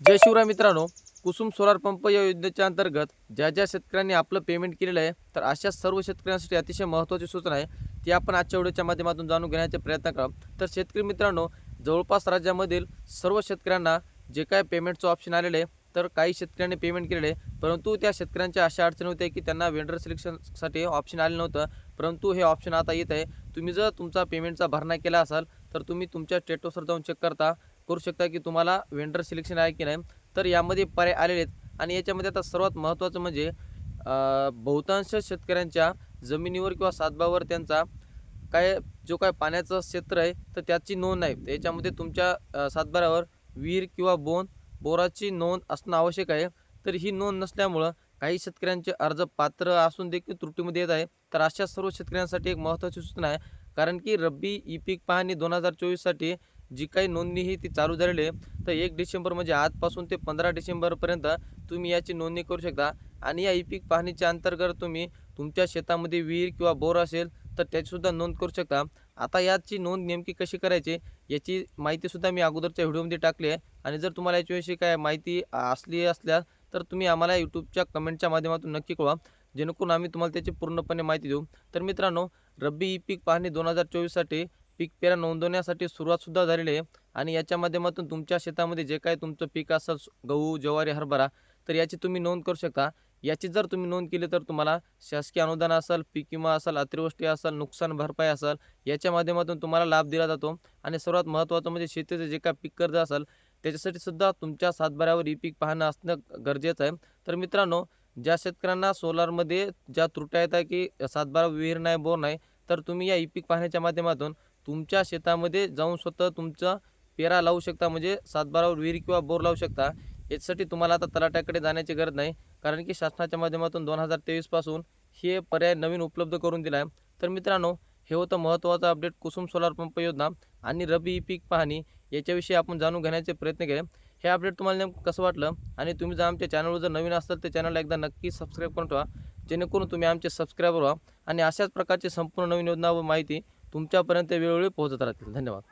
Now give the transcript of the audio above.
जय शिवराय मित्रांनो Kusum solar pump या योजनेच्या अंतर्गत ज्या ज्या शेतकऱ्यांनी आपलं पेमेंट केलेलं आहे तर अशा सर्व शेतकऱ्यांसाठी अतिशय महत्त्वाची सूचना आहे ती आपण आजच्या व्हिडिओच्या माध्यमातून जाणून घेण्याचे प्रयत्न करा. तर शेतकरी मित्रांनो जवळपास राज्यामधील सर्व शेतकऱ्यांना जे काय पेमेंटचं ऑप्शन आलेलं आहे तर काही शेतकऱ्यांनी पेमेंट केलेलं आहे परंतु त्या शेतकऱ्यांच्या अशा अडचणी होत्या की त्यांना वेंडर सिलेक्शनसाठी ऑप्शन आलं नव्हतं. परंतु हे ऑप्शन आता येत आहे. तुम्ही जर तुमचा पेमेंटचा भरणा केला असाल तर तुम्ही तुमच्या स्टेटसवर जाऊन चेक करता. करू शकता की तुम्हाला वेंडर सिलेक्शन आहे की नाही तर यामध्ये पर्याय आलेले आहेत. आणि याच्यामध्ये आता सर्वात महत्त्वाचं म्हणजे बहुतांश शेतकऱ्यांच्या जमिनीवर किंवा सातबावर त्यांचा काय जो काय पाण्याचं क्षेत्र आहे तर त्याची नोंद नाही. याच्यामध्ये तुमच्या सातबारावर विहीर किंवा बोन बोराची नोंद असणं आवश्यक आहे. तर ही नोंद नसल्यामुळं काही शेतकऱ्यांचे अर्ज पात्र असून देखील त्रुटीमध्ये येत आहे. तर अशा सर्व शेतकऱ्यांसाठी एक महत्त्वाची सूचना आहे. कारण की रब्बी ई पीक पाहणी दोन हजार चोवीससाठी जी काही नोंदणी ही ती चालू झालेली आहे तर एक डिसेंबर म्हणजे आजपासून ते पंधरा डिसेंबरपर्यंत तुम्ही याची नोंदणी करू शकता. आणि या ई पीक पाहणीच्या अंतर्गत तुम्ही तुमच्या शेतामध्ये विहीर किंवा बोर असेल तर त्याचीसुद्धा नोंद करू शकता. आता याची नोंद नेमकी कशी करायची याची माहितीसुद्धा मी अगोदरच्या व्हिडिओमध्ये टाकली आहे. आणि जर तुम्हाला याच्याविषयी काय माहिती असली असल्यास तर तुम्ही आम्हाला यूट्यूबच्या कमेंटच्या माध्यमातून नक्की कळवा. जेणेकरून आम्ही तुम्हाला त्याची पूर्णपणे माहिती देऊ. तर मित्रांनो रब्बी ई पीक पाहणी दोन हजार चोवीससाठी पीक पेरा नोंदवण्यासाठी सुरुवातसुद्धा झालेली आहे. आणि याच्या माध्यमातून तुमच्या शेतामध्ये जे काही तुमचं पीक असेल गहू ज्वारी हरभरा तर याची तुम्ही नोंद करू शकता. याची जर तुम्ही नोंद केली तर तुम्हाला शासकीय अनुदान असेल पीक विमा असेल अतिवृष्टी असेल नुकसान भरपाई असेल याच्या माध्यमातून तुम्हाला लाभ दिला जातो. आणि सर्वात महत्त्वाचं म्हणजे शेतीचं जे काय पीक कर्ज असेल त्याच्यासाठी सुद्धा तुमच्या सातबाऱ्यावर ई पीक पाहणं असणं गरजेचं आहे. तर मित्रांनो ज्या शेतकऱ्यांना सोलारमध्ये ज्या त्रुट्या येतात की सातबारा विहीर नाही बोर नाही तर तुम्ही या ई पीक पाहण्याच्या माध्यमातून तुमच्या शेतामध्ये जाऊन स्वतः तुमचा पेरा लावू शकता म्हणजे सातबारावर विहीर किंवा बोर लावू शकता. याच्यासाठी तुम्हाला आता तलाट्याकडे जाण्याची गरज नाही कारण की शासनाच्या माध्यमातून दोन हजार तेवीसपासून हे पर्याय नवीन उपलब्ध करून दिला आहे तर मित्रांनो हे होतं महत्त्वाचं अपडेट कुसुम सोलार पंप योजना आणि रबी पीक पाहणी याच्याविषयी आपण जाणून घेण्याचे प्रयत्न केले. हे अपडेट तुम्हाला नेमकं कसं वाटलं? आणि तुम्ही जर आमच्या चॅनलवर जर नवीन असाल तर चॅनलला एकदा नक्की सबस्क्राईब करून ठेवा. जेणेकरून तुम्ही आमचे सबस्क्रायबर व्हा. आणि अशाच प्रकारची संपूर्ण नवीन योजना व माहिती तुमच्यापर्यंत वेळोवेळी पोहोचत राहतील. धन्यवाद.